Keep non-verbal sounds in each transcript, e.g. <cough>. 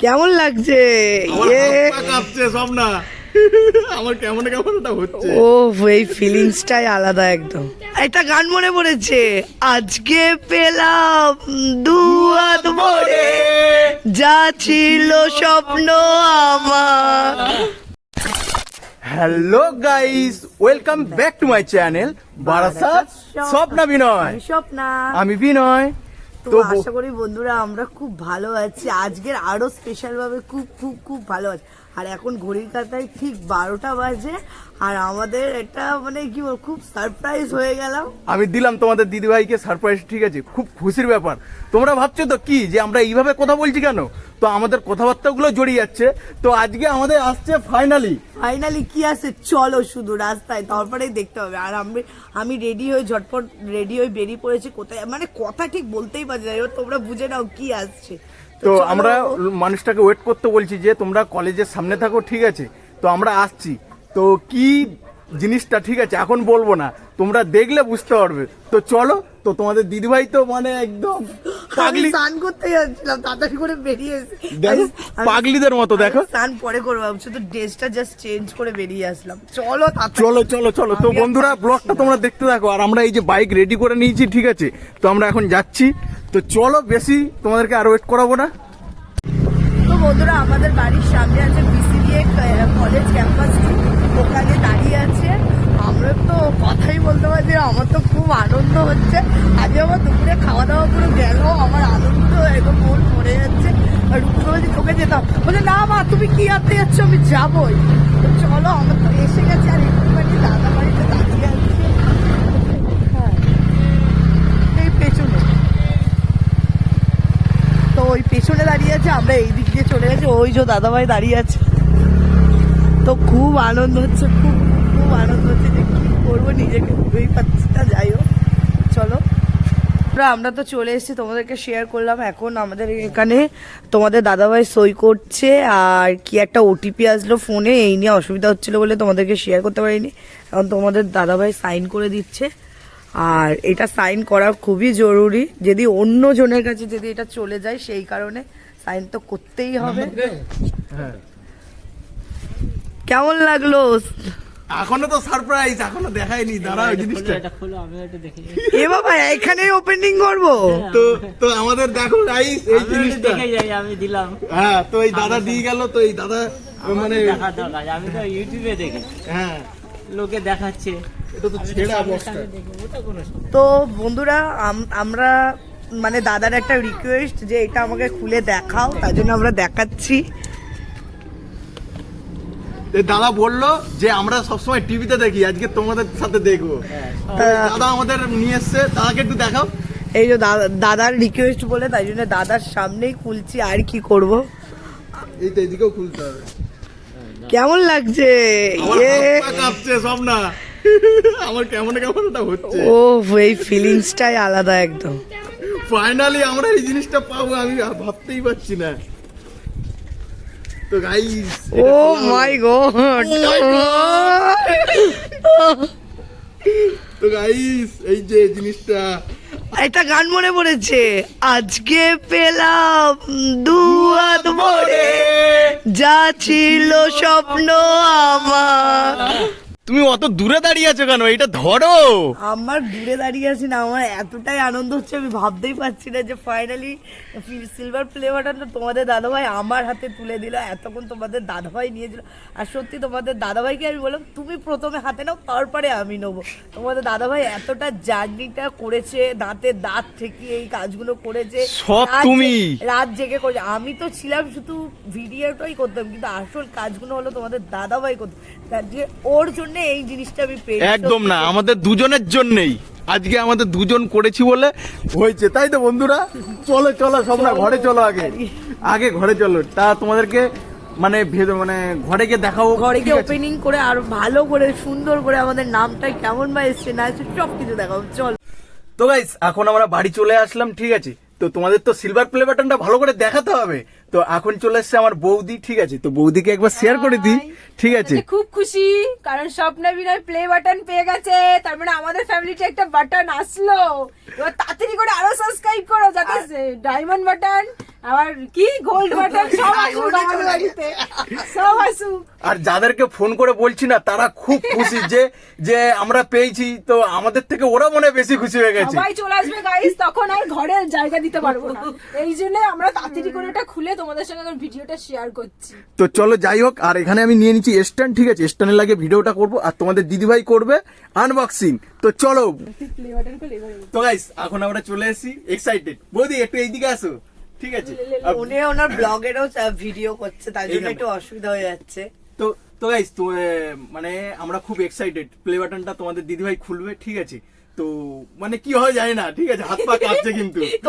কেমন লাগছে? ইয়ে। সব না আমার কেমন কেমন হচ্ছে? ও এই ফিলিংসটাই আলাদা একদম। একটা গান মনে পড়েছে আজকে পেলাম দু হাত ভরে যা ছিল স্বপ্ন আমার। Hello guys welcome back to my channel Barasat Swapna Binoy. Swapna. আমি বিনয় তো আশা করি বন্ধুরা আমরা খুব ভালো আছি। আজকের আরও স্পেশাল ভাবে খুব খুব খুব ভালো আছি। আর এখন ঘড়ির কাতায় ঠিক বারোটা বাজে আর আমাদের এটা মানে কি বল খুব সারপ্রাইজ হয়ে গেলাম। আমি দিলাম তোমাদের দিদিভাইকে সারপ্রাইজ ঠিক আছে? খুব খুশির ব্যাপার। তোমরা ভাবছ তো কি যে আমরা এইভাবে কথা বলছি কেন? তো আমাদের কথাবার্তাগুলো জড়িয়ে যাচ্ছে। তো আজকে আমাদের আসছে ফাইনালি ফাইনালি কি আছে? চলো শুধু রাস্তায় তারপরেই দেখতে হবে। আর আমি আমি রেডি হয়ে ঝটপট রেডি হয়ে বেরিয়ে পড়েছি। কোথায় মানে কথা ঠিক বলতেই পারছি না। তোমরা বুঝে নাও কি আসছে। তো আমরা মানুষটাকে ওয়েট করতে বলছি যে তোমরা কলেজের সামনে থাকো ঠিক আছে? তো আমরা আসছি। তো কি জিনিসটা ঠিক আছে? এখন বলব না। তোমরা দেখলে বুঝতে পারবে। তো চলো তো তোমাদের দিদিভাই তো মানে একদম পাগলি স্নান করতে যাচ্ছিলাম তাড়াতাড়ি করে বেরিয়ে এসে দেখো পাগলিদের মতো দেখো। স্নান পরে করব শুধু ড্রেসটা জাস্ট চেঞ্জ করে বেরিয়ে আসলাম। চলো। চলো চলো চলো। তো বন্ধুরা ব্লগটা তোমরা দেখতে থাকো। আর আমরা এই যে বাইক রেডি করে নিয়েছি ঠিক আছে? তো আমরা এখন যাচ্ছি। তো চলো বেশি তোমাদেরকে আর ওয়েট করাবো না। তো বন্ধুরা আমাদের বাড়ির সামনে আছে বিসিবিএ কলেজ ক্যাম্পাস ওখানে দাঁড়িয়ে আছে। আমরা তো কথাই বলতে পারছি আমার তো খুব আনন্দ হচ্ছে। আজকে আমার দুপুরে খাওয়া দাওয়া পুরো গেল, আমার আনন্দ একদম মন ভরে যাচ্ছে। রুকুকে বলছি তোকে যেতাম। বলে না মা, তুমি কি আনতে যাচ্ছ? আমি যাবোই। চলো, আমার তো এসে গেছে, আর একটুখানি দাদা বাড়িতে দাঁড়িয়ে আছে। এই পেছনে। তো ওই পেছনে দাঁড়িয়ে আছে, আমরা এই দিক দিয়ে চলে গেছি, ওই যে দাদাভাই দাঁড়িয়ে আছে। তো খুব আনন্দ হচ্ছে, খুব আনন্দ হচ্ছে যে কি করব নিজেকে ভেবেই পাচ্ছি না যাই হোক চলো। আমরা আমরা তো চলে এসেছি তোমাদেরকে শেয়ার করলাম। এখন আমাদের এখানে তোমাদের দাদাভাই সই করছে আর কি একটা ওটিপি আসলো ফোনে এই নিয়ে অসুবিধা হচ্ছিল বলে তোমাদেরকে শেয়ার করতে পারিনি। এখন তোমাদের দাদাভাই সাইন করে দিচ্ছে। আর এটা সাইন করা খুবই জরুরি। যদি অন্য জনের কাছে যদি এটা চলে যায় সেই কারণে সাইন তো করতেই হবে। হ্যাঁ। কেমন লাগল? এখনও তো সারপ্রাইজ এখনও দেখায়নি দাঁড়াও এই জিনিসটা। এটা খোলো আমি একটু দেখি এ বাবা এখানেই ওপেনিং করব। তো তো আমাদের দেখো গাইস এই জিনিসটা। দেখে যাই আমি দিলাম। হ্যাঁ তো এই দাদা দিয়ে গেল তো এই দাদা মানে দেখা দরকার আমি তো ইউটিউবে দেখি। হ্যাঁ। লোকে দেখাচ্ছে। এটা তো ছেঁড়া সমস্যা তো বন্ধুরা আমরা মানে দাদার একটা রিকোয়েস্ট যে এটা আমাকে খুলে দেখাও তার জন্য আমরা দেখাচ্ছি। দাদা বলল যে আমরা সবসময় টিভিতে দেখি আজকে তোমাদের সাথে দেখব। হ্যাঁ, দাদা আমাদের নিয়ে এসছে দাদাকে একটু দেখাও। এই যে দাদার রিকোয়েস্ট বলে তাই জন্য দাদার সামনেই খুলছি আর কি করব? এই তো এদিকেও খুলতে হবে। কেমন লাগছে? কাঁপছে সব না। আমার কেমন কেমন একটা হচ্ছে? ও এই ফিলিংসটাই আলাদা একদম। ফাইনালি আমরা এই জিনিসটা পাবো আমি ভাবতেই পারছি না। তো গাইস ও মাই গড তো গাইস এই যে জিনিসটা। একটা গান মনে পড়েছে। আজকে পেলাম দু হাত ভরে। যা ছিল স্বপ্ন আমার। তুমি অত দূরে দাঁড়িয়ে আছো কেন? এটা ধরো। আমার দূরে দাঁড়িয়ে আছি না আমার এতটাই আনন্দ হচ্ছে আমি ভাবতেই পারছি না যে ফাইনালি সিলভার প্লে বাটনটা তোমাদের দাদাভাই আমার হাতে তুলে দিল এতক্ষণ তোমাদের দাদাভাই নিয়েছিল। আর সত্যি তোমাদের দাদাভাইকে আমি বললাম তুমি প্রথমে হাতে নাও তারপরে আমি নেব। তোমাদের দাদাভাই এতটা জার্নিটা করেছে দাঁতে দাঁত থেকে এই কাজগুলো করেছে সব রাত তুমি। জেগে- রাত জেগে করেছে। আমি তো ছিলাম শুধু ভিডিওটাই করতাম কিন্তু আসল কাজগুলো হলো তোমাদের দাদাভাই করতো। তার যে ওর জন্য এই জিনিসটা আমি পেয়েছি একদম না আমাদের দুজনের জন্যই। আজকে আমাদের দুজন করেছি বলে হয়েছে তাই তো বন্ধুরা? চলো চলো সব না ঘরে চলো আগে। আগে ঘরে চলো। তা তোমাদেরকে মানে মানে ঘরে গিয়ে দেখাবো। ঘরে গিয়ে ওপেনিং করে আর ভালো করে সুন্দর করে আমাদের নামটা কেমন বা এসছে না এসছে সব কিছু দেখাবো। চল। তো গাইস এখন আমরা বাড়ি চলে আসলাম ঠিক আছে? তো তোমাদের তো সিলভার প্লে বাটনটা ভালো করে দেখাতে হবে। তো এখন চলে এসছে আমার বৌদি ঠিক আছে? তো বৌদিকে একবার শেয়ার করে দিই ঠিক আছে? খুব খুশি কারণ স্বপ্ন বিনয় প্লে বাটন পেয়ে গেছে। তার মানে আমাদের ফ্যামিলিতে একটা বাটন আসলো। এবার তাড়াতাড়ি করে আরও সাবস্ক্রাইব করো যাতে ডায়মন্ড বাটন আবার কি গোল্ড বাটন <laughs> সব আসুক আমাদের বাড়িতে। সব আসুক। আর যাদেরকে ফোন করে বলছি না তারা খুব খুশি যে যে আমরা পেয়েছি তো আমাদের থেকে ওরা মনে হয় বেশি খুশি হয়ে গেছে। সবাই চলে আসবে গাইস তখন আর ঘরে জায়গা দিতে পারব না। এই জন্য আমরা তাড়াতাড়ি করে এটা খুলে তোমাদের সঙ্গে এখন ভিডিওটা শেয়ার করছি। তো চলো যাই হোক আর এখানে আমি নিয়ে নিচ্ছি স্ট্যান্ড ঠিক আছে? স্ট্যান্ডে লাগে ভিডিওটা করব আর তোমাদের দিদিভাই করবে আনবক্সিং তো চলো। তো গাইস এখন আমরা চলে এসেছি এক্সাইটেড বৌদি একটু এইদিকে আসো। ঠিক আছে উনি ওনার ব্লগেরও ভিডিও করছে তার জন্য একটু অসুবিধা হয়ে যাচ্ছে তো তো গাইস তো মানে আমরা খুব এক্সাইটেড প্লে বাটনটা তোমাদের দিদিভাই খুলবে ঠিক আছে তো মানে কি হয় যায় না ঠিক আছে হাত পা কাঁপছে কিন্তু তো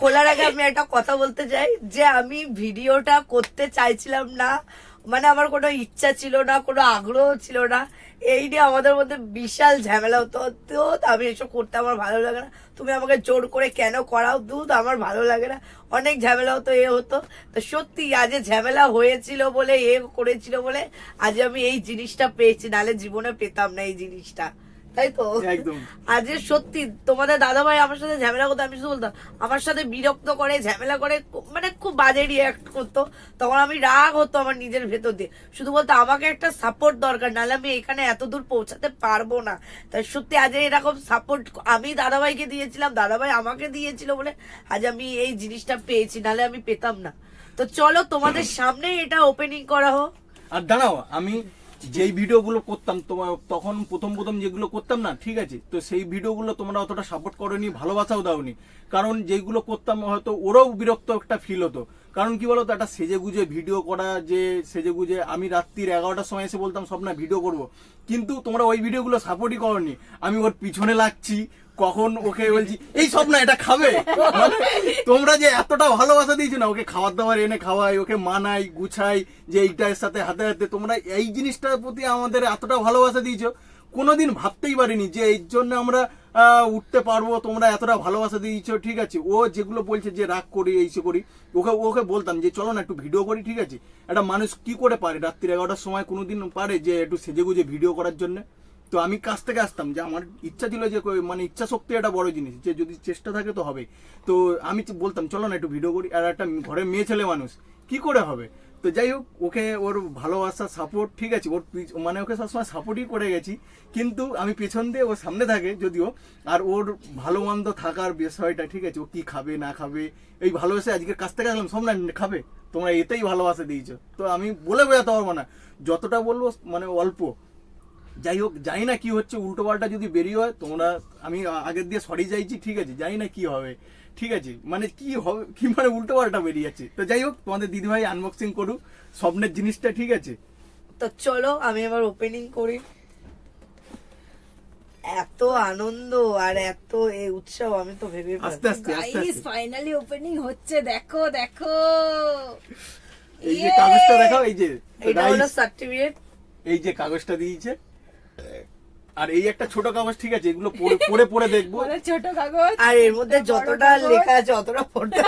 খোলার আগে আমি একটা কথা বলতে চাই যে আমি ভিডিওটা করতে চাইছিলাম না মানে আমার কোনো ইচ্ছা ছিল না, কোনো আগ্রহ ছিল না। এই নিয়ে আমাদের মধ্যে বিশাল ঝামেলা হতো। তো আমি এসব করতে আমার ভালো লাগে না। তুমি আমাকে জোর করে কেন করাও? দুধ আমার ভালো লাগে না। অনেক ঝামেলা হতো, এ হতো। তো সত্যি আজ ঝামেলা হয়েছিল বলে, এ করেছিল বলে, আজ আমি এই জিনিসটা পেয়েছি, নাহলে জীবনে পেতাম না এই জিনিসটা। তাই তো? একদম। আজকে সত্যি তোমাদের দাদা ভাই আমার সাথে ঝামেলা করতো আমি শুধু বলতাম আমার সাথে বিরক্ত করে ঝামেলা করে মানে খুব বাজে রিয়াক্ট করতো। তখন আমি রাগ হতো আমার নিজের ভেতর দিয়ে। শুধু বলতো আমাকে একটা সাপোর্ট দরকার নাহলে আমি এখানে এত দূর পৌঁছাতে পারব না। তাই সত্যি আজ এরকম সাপোর্ট আমি দাদাভাইকে দিয়েছিলাম দাদাভাই আমাকে দিয়েছিল বলে আজ আমি এই জিনিসটা পেয়েছি নাহলে আমি পেতাম না। তো চলো তোমাদের সামনে এটা ওপেনিং করা হোক। আর দাঁড়াও আমি যেই ভিডিওগুলো করতাম তোমার তখন প্রথম প্রথম যেগুলো করতাম না, ঠিক আছে? তো সেই ভিডিওগুলো তোমরা অতটা সাপোর্ট করোনি, ভালোবাসাও দাওনি। কারণ যেগুলো করতাম, হয়তো ওরাও বিরক্ত একটা ফিল হতো। কারণ কি বলতো? একটা সেজেগুজে ভিডিও করা যে সেজেগুজে আমি রাত্রির এগারোটার সময় এসে বলতাম সব না ভিডিও করব। কিন্তু তোমরা ওই ভিডিওগুলো সাপোর্টই করনি। আমি ওর পিছনে লাগছি কখন ওকে বলছি, এই সব না এটা খাবে? মানে তোমরা যে এতটা ভালোবাসা দিয়েছ না, ওকে খাবার দাবার এনে খাওয়াই, ওকে মানাই, গুছাই, যে এইটার সাথে হাতে হাতে, তোমরা এই জিনিসটার প্রতি আমাদের এতটা ভালোবাসা দিয়েছ? কোনোদিন ভাবতেই পারিনি যে এই জন্য আমরা উঠতে পারব, তোমরা এতটা ভালোবাসা দিয়েছ, ঠিক আছে? ও যেগুলো বলছে যে রাগ করি, এই সে করি, ওকে ওকে বলতাম যে, চলো না, একটু ভিডিও করি, ঠিক আছে? একটা মানুষ কি করে পারে? রাত্রি এগারোটার সময় কোনোদিন পারে যে, একটু সেজে গুজে ভিডিও করার জন্য? তো আমি কাছ থেকে আসতাম যে আমার ইচ্ছা ছিল যে মানে ইচ্ছা শক্তি একটা বড় জিনিস, যে যদি চেষ্টা থাকে তো হবে। তো আমি বলতাম, চলো না একটু ভিডিও করি। আর একটা ঘরে মেয়ে ছেলে মানুষ, কি করে হবে? তো যাই হোক, ওকে ওর ভালোবাসা সাপোর্ট ঠিক আছে, ওর মানে ওকে সবসময় সাপোর্টই করে গেছি। কিন্তু আমি পেছন দিয়ে ওর সামনে থাকে যদিও, আর ওর ভালো মন্দ থাকার বিষয়টা, ঠিক আছে, ও কি খাবে, না খাবে, এই ভালোবাসে আজকে কাছ থেকে আসলাম সব না, খাবে, তোমরা এতেই ভালোবাসা দিয়েছ। তো আমি বলে বোঝাতে পারব না। যতটা বলব মানে অল্প। যাই হোক জানি না কি হচ্ছে উল্টো পাল্টা যদি বেরিয়ে হয় তোমরা আমি আগের দিয়ে সরি যাইছি ঠিক আছে জানি না কি হবে ঠিক আছে মানে কি হবে কি মানে উল্টো পাল্টা বেরিয়ে যাচ্ছে। তো যাই হোক তোমাদের দিদিভাই আনবক্সিং করুক স্বপ্নের জিনিসটা ঠিক আছে? তো চলো আমি এবার ওপেনিং করি। এত আনন্দ আর এত এই উৎসব আমি তো ভেবে আস্তে আস্তে আস্তে গাইস ফাইনালি ওপেনিং হচ্ছে দেখো দেখো। এই যে কাগজটা দেখাও এই যে এটা হলো সার্টিফিকেট এই যে কাগজটা দিয়েছে। আর এই একটা ছোট কাগজ ঠিক আছে এগুলো পড়ে পড়ে পড়ে দেখব। <laughs> ছোট কাগজ আর এর মধ্যে যতটা লেখা আছে অতটা পড়তে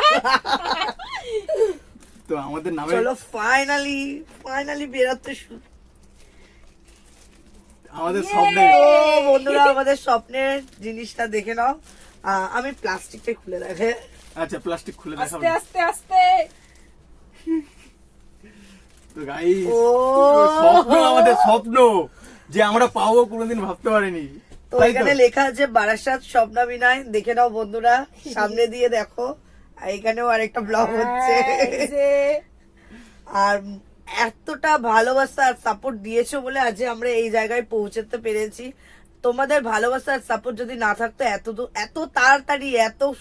তো আমাদের নামে চলো ফাইনালি ফাইনালি বেরোতে শুরু। আমাদের স্বপ্নের তো বন্ধুরা আমাদের স্বপ্নের জিনিসটা দেখে নাও। আহ, আমি প্লাস্টিকটা খুলে দেখে আচ্ছা প্লাস্টিক খুলে দেখাবো। আস্তে আস্তে আস্তে। তো গাইস ও! স্বপ্ন আমাদের স্বপ্ন। যে আমরা পাবো কোনোদিন ভাবতে পারিনি। তো এখানে লেখা আছে বারাসাত স্বপ্না বিনয় দেখে নাও বন্ধুরা সামনে দিয়ে দেখো আর এখানেও আরেকটা ব্লগ হচ্ছে। হ্যাঁ, যে। আর এতটা ভালোবাসা আর সাপোর্ট দিয়েছ বলে আজ আমরা এই জায়গায় পৌঁছাতে পেরেছি। তোমাদের ভালোবাসা আর সাপোর্ট যদি না থাকতো এত দূর- এত তাড়াতাড়ি এত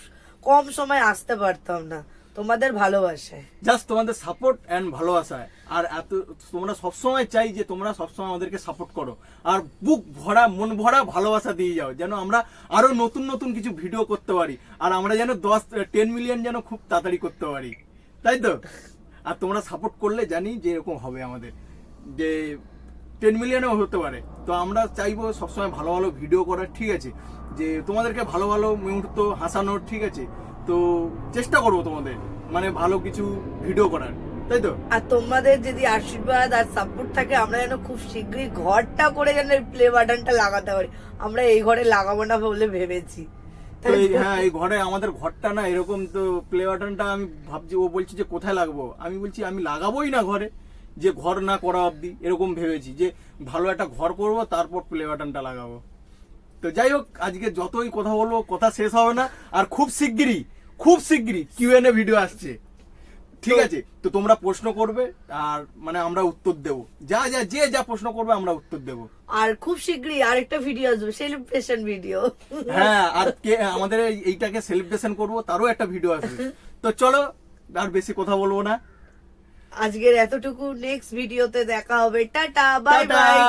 কম সময় আসতে পারতাম না। তোমাদের ভালোবাসায় জাস্ট তোমাদের সাপোর্ট এন্ড ভালোবাসা। আর এত, তোমরা সবসময় চাই যে তোমরা সবসময় আমাদেরকে সাপোর্ট করো। আর বুক ভরা, মন ভরা ভালোবাসা দিয়ে যাও, যেন আমরা আরও নতুন নতুন কিছু ভিডিও করতে পারি। আর আমরা যেন দশ টেন মিলিয়ন যেন খুব তাড়াতাড়ি করতে পারি। তাই তো? আর তোমরা সাপোর্ট করলে জানি যে এরকম হবে আমাদের। যে টেন মিলিয়নেও হতে পারে। তো আমরা চাইব সবসময় ভালো ভালো ভিডিও করার, ঠিক আছে? যে তোমাদেরকে ভালো ভালো মুহূর্ত হাসানোর, ঠিক আছে? তো চেষ্টা করব তোমাদের মানে ভালো কিছু ভিডিও করার তাই তো? আর তোমাদের যদি আশীর্বাদ আর সাপোর্ট থাকে আমরা যেন খুব শীঘ্রই ঘরটা করে যেন প্লে বাটনটা লাগাতে পারি। আমরা এই ঘরে লাগাবো না বলে ভেবেছি। তো হ্যাঁ এই ঘরে আমাদের ঘরটা না এরকম তো প্লে বাটনটা আমি ভাবছি ও বলছি যে কোথায় লাগবো? আমি বলছি আমি লাগাবোই না ঘরে যে ঘর না করা অবধি এরকম ভেবেছি যে ভালো একটা ঘর করব তারপর প্লে বাটনটা লাগাবো। তো যাই হোক আজকে যতই কথা বলব কথা শেষ হবে না। আর খুব শিগগিরই খুব শিগগিরই কিউএনএ ভিডিও আসছে। ঠিক আছে? তো তোমরা প্রশ্ন করবে আর মানে আমরা উত্তর দেব। যা যা যে যা প্রশ্ন করবে আমরা উত্তর দেব। আর খুব শীঘ্রই আরেকটা ভিডিও আসবে সেলিব্রেশন ভিডিও হ্যাঁ আর কে আমাদের এইটাকে সেলিব্রেশন করব তারও একটা ভিডিও আসবে। তো চলো আর বেশি কথা বলব না। আজকের এতটুকু নেক্সট ভিডিওতে দেখা হবে। Tata bye bye